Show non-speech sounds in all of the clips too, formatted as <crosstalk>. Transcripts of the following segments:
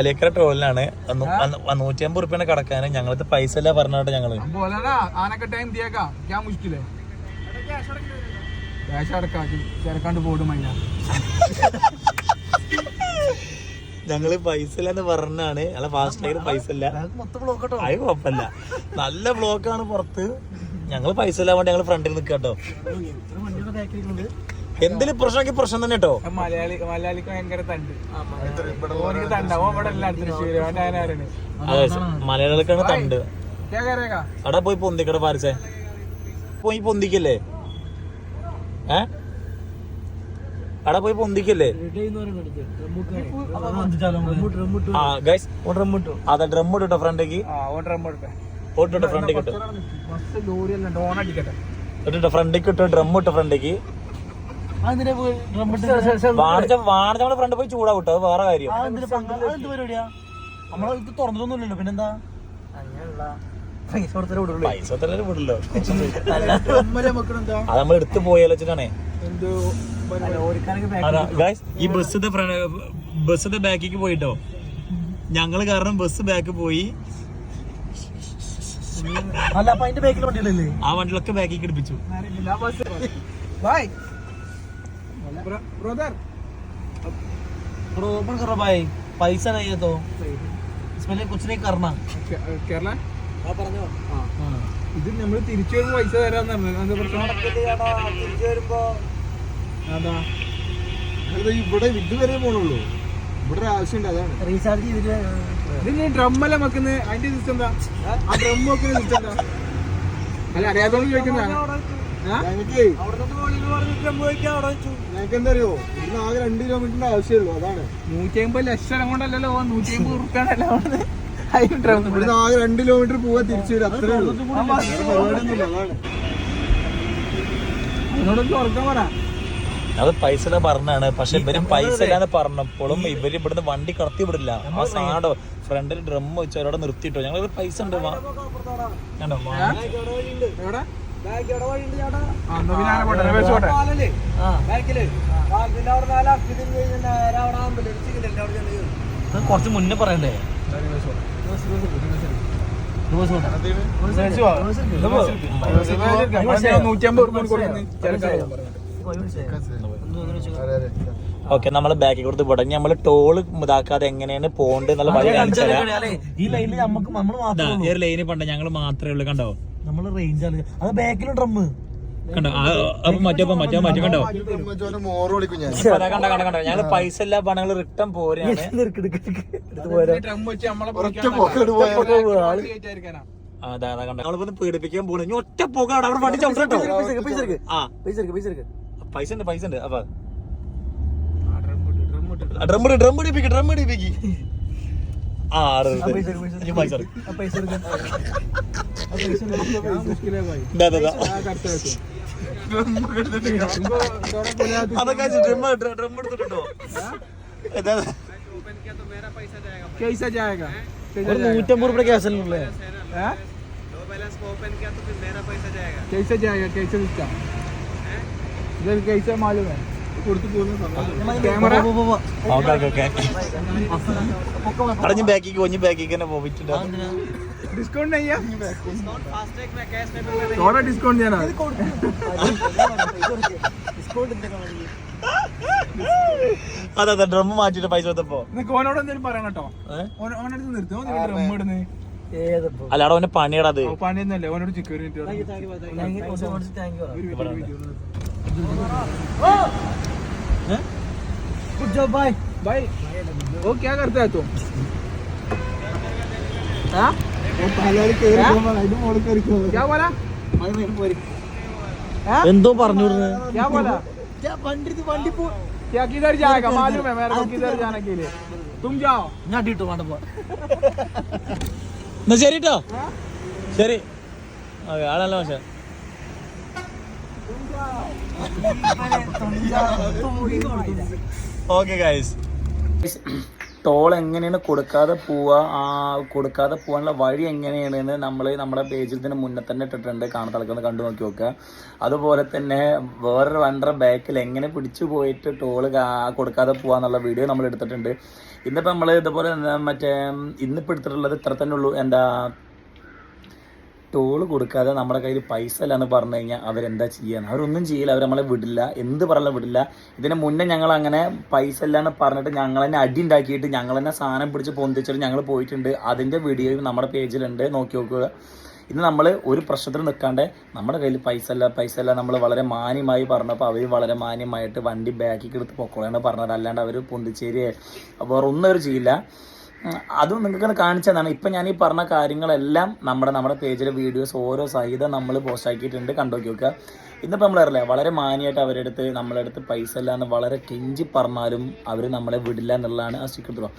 അലേക്കര ടോളിലാണ്. നൂറ്റി അമ്പത് റുപ്യാണ് കടക്കാൻ ഞങ്ങളത് പൈസ അല്ല പറഞ്ഞോട്ടെ ഞങ്ങൾ. ഞങ്ങൾ പൈസ ഇല്ലെന്ന് പറഞ്ഞാണ്. അല്ല ഫാസ്റ്റ് ആയിട്ട് പൈസ ഇല്ല. അത് കുഴപ്പമില്ല. നല്ല ബ്ലോക്കാണ് പുറത്ത്. ഞങ്ങൾ പൈസ ഇല്ലാണ്ട് ഞങ്ങൾ ഫ്രണ്ടിൽ നിക്കാട്ടോ. എന്തിലും പ്രശ്നമെങ്കിൽ പ്രശ്നം തന്നെ കേട്ടോ മലയാളി മലയാളിക്ക് ഭയങ്കര തണ്ട് മലയാളികൾക്കാണ് തണ്ട് അവിടെ പോയി പൊന്തിക്കട പാരിച്ചേ പോയി പൊന്തിക്കല്ലേ ഏ അവിടെ പോയി പൊന്തിക്കല്ലേ ആ ഗൈസ് അതെ ഡ്രം ഇട്ടോ ഫ്രണ്ടേക്ക് ഓട്ടോ ഫ്രണ്ടേക്ക് ഇട്ടോ ഫ്രണ്ടേക്ക് ഇട്ടോ ഡ്രം ഇട്ടോ ഫ്രണ്ടേക്ക് വാണിജ്യ ഫ്രണ്ട് പോയി ചൂടാവും കേട്ടോ അത് വേറെ കാര്യം നമ്മളെ തുറന്നിട്ടൊന്നുമില്ലല്ലോ പിന്നെന്താ? അങ്ങനെയുള്ള പൈസ കൊടുത്തേ വിടുള്ളൂ. പൈസ തന്നെ വിടില്ലോ അമ്മലെ മക്കളെന്താ അത് നമ്മൾ എടുത്ത് ഈ ബസ്സിന്റെ ബസ്സിന്റെ ബാക്കിക്ക് പോയിട്ടോ. ഞങ്ങൾ കാരണം ബസ് ബാക്ക് പോയി. അല്ല അപ്പൊ അതിന്റെ ബാക്കിൽ ആ വണ്ടികളൊക്കെ ബാക്കിക്ക് എടുപ്പിച്ചു भाई ब्रदर ओपन करो भाई पैसा नहीं है तो इसमें कुछ नहीं करना കേരള हाँ പറഞ്ഞോ ഇത് നമ്മൾ തിരിച്ചു വരുമ്പോ പൈസ തരാന്ന് പറഞ്ഞു എന്താ പ്രശ്നം തിരിച്ചു വരുമ്പോ അതാ അത് ഇവിടെ ഇതുവരെ പോണുള്ളൂ ഇവിടെ ഒരു ആവശ്യമുണ്ട് അതാണ് റീചാർജ് ചെയ്തിട്ട് ഇത് നീ ഡ്രമ്മല്ല വെക്കുന്നത് അതിന്റെ സിസ്റ്റം എന്താ ആ ഡ്രം വെക്കുന്ന സിസ്റ്റം എന്താ അല്ല അറിയാത്തോണ്ട് ചോദിക്കുന്നതാണ് ആകെ രണ്ട് കിലോമീറ്ററിന്റെ ആവശ്യമുള്ളൂ അതാണ്. നൂറ്റി അമ്പത് ലക്ഷം കൊണ്ടല്ലോ നൂറ്റി അമ്പത് ഉറുക്കാണല്ലോ അതിന് ഡ്രം ഇവിടുന്ന് ആകെ രണ്ട് കിലോമീറ്റർ പോവാ തിരിച്ചു വരും അത്രേ ഉള്ളൂ. പരിപാടിയൊന്നുമില്ല അതാണ്. അതിനോടൊന്ന് ഉറക്കാൻ പറ. അത് പൈസ പറഞ്ഞാണ്. പക്ഷെ ഇവരും പൈസ ഇല്ലാന്ന് പറഞ്ഞപ്പോഴും ഇവർ ഇവിടുന്ന് വണ്ടി കടത്തി വിടില്ല. ആ സാടോ ഫ്രണ്ടിൽ ഡ്രം വെച്ച് അവരോട് നിർത്തിയിട്ടോ. ഞങ്ങൾ പൈസ ഉണ്ട് കുറച്ച് മുന്നേ പറയണ്ടേ? ഓക്കെ നമ്മൾ ബാക്കിൽ കൊടുത്ത് പോട്ടെ നമ്മൾ നമ്മൾ ടോൾ ഇതാക്കാതെ എങ്ങനെയാണ് പോണ്ട് എന്നുള്ള വഴി കാണിച്ചു ഈ ലൈനിൽ നമുക്ക് നമ്മൾ മാത്രം മാത്രമേ ഈ ഒരു ലൈന് പണ്ട ഞങ്ങൾ മാത്രമേ ഉള്ളൂ കണ്ടോ? നമ്മൾ റേഞ്ച് ആണ് അത് ബാക്കിൽ ഡ്രമ്മ് കണ്ടോ? ആ, അപ്പൊ മറ്റോ മറ്റോ മറ്റോ കണ്ടോ? ഞങ്ങൾ പൈസ പണങ്ങൾ റിട്ടേൺ പോരാണ്. <laughs> അതാ കണ്ടോ? നമ്മളിപ്പോ പീഡിപ്പിക്കാൻ പോണു. ഇനി ഒറ്റ പോകാണ് അവിടെ വണ്ടി ചവിട്ടോ പൈസ ഉണ്ട് പൈസ ഉണ്ട്. അപ്പൊ. ഡ്രം ഡ്രം ഇടിപ്പിക്ക് ഡ്രം ആ ആറ് പൈസ എടുക്ക്, പൈസ എടുക്ക്. ഇനി പൈസ എടുക്ക്. ആ, പൈസ എടുക്ക് ആ, മുഷ്കിലേ ഭായി. ദാ, ദാ, ദാ. ആ, കറക്റ്റ് വെച്ചു. ഇപ്പൊ ഇതോടെ കൊല്ലാതെ അതൊക്കെ ഡ്രം ഡ്രം എടുത്തിട്ടോ ഇതാ, ദാ. कैसा जाएगा कैसा ഒരു जाएगा നൂറ്റമ്പത് രൂപ ക്യാഷ് അല്ലേ हाँ? कैसे जाएगा कैसे इसका इधर कैसे मालूम है കൊടുത്തു പോകുന്ന ക്യാമറ ഓക്കെ ഓക്കെ ഓക്കെ അടഞ്ഞ് ബാക്കിക്ക് കൊഞ്ഞ് ബാക്കിക്ക് തന്നെ പോയിട്ടുണ്ട് डिस्काउंट नहीं है थोड़ा डिस्काउंट देना അതെ അതെ ഡ്രം മാറ്റിട്ട് പൈസ കൊടുത്തപ്പോ നിനക്ക് ഓനോട് എന്തെങ്കിലും പറയണം കേട്ടോ ഏ? ഓന- ഓനടുത്ത് നിർത്തും ഡ്രം ഇടുന്നത് ഏതപ്പോ അല്ല അവിടെ അവന്റെ പണിയടാ അത് പണിയൊന്നല്ലേ ഓനോട് ചിക്കൻ ഗുഡ് ജോബ് ബൈ भाई वो क्या करता है तुम हाँ എന്തോ പറഞ്ഞു എന്നാ ശരി കേട്ടോ ശരി. ആളല്ല പക്ഷേ ഓക്കെ ഗൈസ് ടോൾ എങ്ങനെയാണ് കൊടുക്കാതെ പോവുക? ആ കൊടുക്കാതെ പോകാനുള്ള വഴി എങ്ങനെയാണെന്ന് നമ്മൾ നമ്മുടെ പേജിൽ തന്നെ മുന്നേ തന്നെ ഇട്ടിട്ടുണ്ട്. കാണത്തളക്കൊന്ന് കണ്ടു നോക്കി നോക്കുക. അതുപോലെ തന്നെ വേറൊരു വണ്ടർ ബാക്കിൽ എങ്ങനെ പിടിച്ചു പോയിട്ട് ടോൾ കൊടുക്കാതെ പോകാന്നുള്ള വീഡിയോ നമ്മൾ എടുത്തിട്ടുണ്ട്. ഇന്നിപ്പോൾ നമ്മൾ ഇതുപോലെ മറ്റേ ഇന്നിപ്പോൾ എടുത്തിട്ടുള്ളത് ഇത്ര തന്നെ ഉള്ളൂ. എന്താ ടോൾ കൊടുക്കാതെ നമ്മുടെ കയ്യിൽ പൈസ ഇല്ല എന്ന് പറഞ്ഞു കഴിഞ്ഞാൽ അവരെന്താ ചെയ്യാൻ അവരൊന്നും ചെയ്യില്ല. അവർ നമ്മളെ വിടില്ല. എന്ത് പറഞ്ഞാലും വിടില്ല. ഇതിന് മുന്നേ ഞങ്ങൾ അങ്ങനെ പൈസ ഇല്ല എന്ന് പറഞ്ഞിട്ട് ഞങ്ങൾ തന്നെ അടി ഉണ്ടാക്കിയിട്ട് ഞങ്ങൾ തന്നെ സാധനം പിടിച്ച് പൊന്തിച്ചിട്ട് ഞങ്ങൾ പോയിട്ടുണ്ട്. അതിന്റെ വീഡിയോയും നമ്മുടെ പേജിലുണ്ട് നോക്കി നോക്കുക. ഇന്ന് നമ്മൾ ഒരു പ്രശ്നത്തിൽ നിൽക്കാണ്ട് നമ്മുടെ കയ്യിൽ പൈസ ഇല്ല പൈസ ഇല്ല നമ്മൾ വളരെ മാന്യമായി പറഞ്ഞപ്പോൾ അവർ വളരെ മാന്യമായിട്ട് വണ്ടി ബാക്കിക്കെടുത്ത് പൊക്കോളാണ് പറഞ്ഞത്. അല്ലാണ്ട് അവർ പൊന്തിച്ചേരി വേറെ ഒന്നും അവർ ചെയ്യില്ല. അതും നിങ്ങൾക്ക് കാണിച്ചതാണ്. ഇപ്പം ഞാൻ ഈ പറഞ്ഞ കാര്യങ്ങളെല്ലാം നമ്മുടെ നമ്മുടെ പേജിലെ വീഡിയോസ് ഓരോ സഹിതം നമ്മൾ പോസ്റ്റ് ആക്കിയിട്ടുണ്ട്. കണ്ടോക്കി നോക്കുക. ഇന്നിപ്പോൾ നമ്മൾ അറിയില്ല വളരെ മാന്യമായിട്ട് അവരുടെ അടുത്ത് നമ്മളെ അടുത്ത് പൈസ ഇല്ല എന്ന് വളരെ കെഞ്ചി പറഞ്ഞാലും അവർ നമ്മളെ വിടില്ല എന്നുള്ളതാണ് ആ സീക്രട്ട്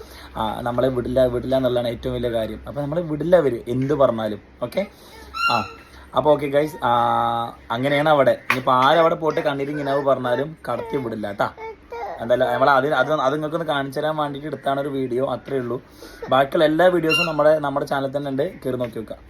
നമ്മളെ വിടില്ല വിടില്ല എന്നുള്ളതാണ് ഏറ്റവും വലിയ കാര്യം. അപ്പോൾ നമ്മളെ വിടില്ല അവർ എന്ത് പറഞ്ഞാലും. ഓക്കെ? ആ അപ്പോൾ ഓക്കെ ഗൈസ് അങ്ങനെയാണ് അവിടെ. ഇനിയിപ്പോൾ ആരവിടെ പോയിട്ട് കണ്ണീരിങ്ങനാവ് പറഞ്ഞാലും കടത്തി വിടില്ല കേട്ടാ. എന്തായാലും നമ്മൾ അത് അത് അത് നിങ്ങൾക്ക് ഒന്ന് കാണിച്ചു തരാൻ വേണ്ടിയിട്ട് എടുത്താണ് ഒരു വീഡിയോ അത്രേ ഉള്ളൂ. ബാക്കിയുള്ള എല്ലാ വീഡിയോസും നമ്മുടെ നമ്മുടെ ചാനലിൽ തന്നെ ഉണ്ട്. കയറി നോക്കി വെക്കാം.